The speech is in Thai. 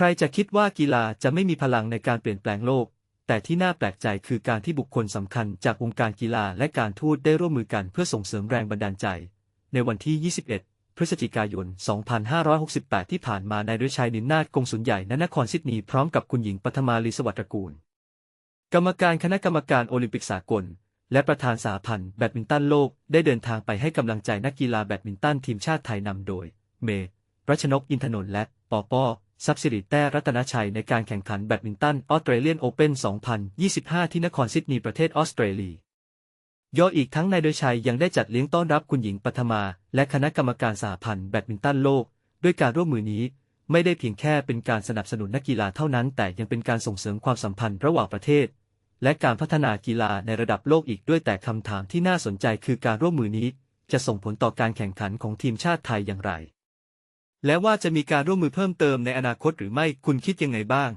ใครจะคิดว่ากีฬาจะไม่มีพลังในการเปลี่ยนแปลงโลก แต่ที่น่าแปลกใจคือการที่บุคคลสำคัญจากวงการกีฬาและการทูตได้ร่วมมือกันเพื่อส่งเสริมแรงบันดาลใจ ในวันที่ 21 พฤศจิกายน 2568 ที่ผ่านมานายฤชัยนินนาถกงสุลใหญ่ณนครซิดนีย์พร้อมกับคุณหญิงปฐมาลีสวัสดิ์ตระกูล กรรมการคณะกรรมการโอลิมปิกสากล และประธานสหพันธ์แบดมินตันโลกได้เดินทางไปให้กำลังใจนักกีฬาแบดมินตันทีมชาติไทยนำโดย เมย์รัชนกอินทนนท์และปอปอ ซับสิริแต้รัตนชัยในการแข่งขันแบดมินตันออสเตรเลียนโอเพ่น 2025 ที่นครซิดนีย์ประเทศออสเตรเลียย่ออีกทั้งนายโดยชัยยังได้จัดเลี้ยงต้อนรับคุณหญิงปฐมา และคณะกรรมการสหพันธ์แบดมินตันโลก ด้วยการร่วมมือนี้ ไม่ได้เพียงแค่เป็นการสนับสนุนนักกีฬาเท่านั้น แต่ยังเป็นการส่งเสริมความสัมพันธ์ระหว่างประเทศ และการพัฒนากีฬาในระดับโลกอีกด้วยแต่คำถามที่น่าสนใจคือการร่วมมือนี้ จะส่งผลต่อการแข่งขันของทีมชาติไทยอย่างไร และว่าจะมีการร่วมมือเพิ่มเติมในอนาคตหรือไม่คุณคิดยังไงบ้าง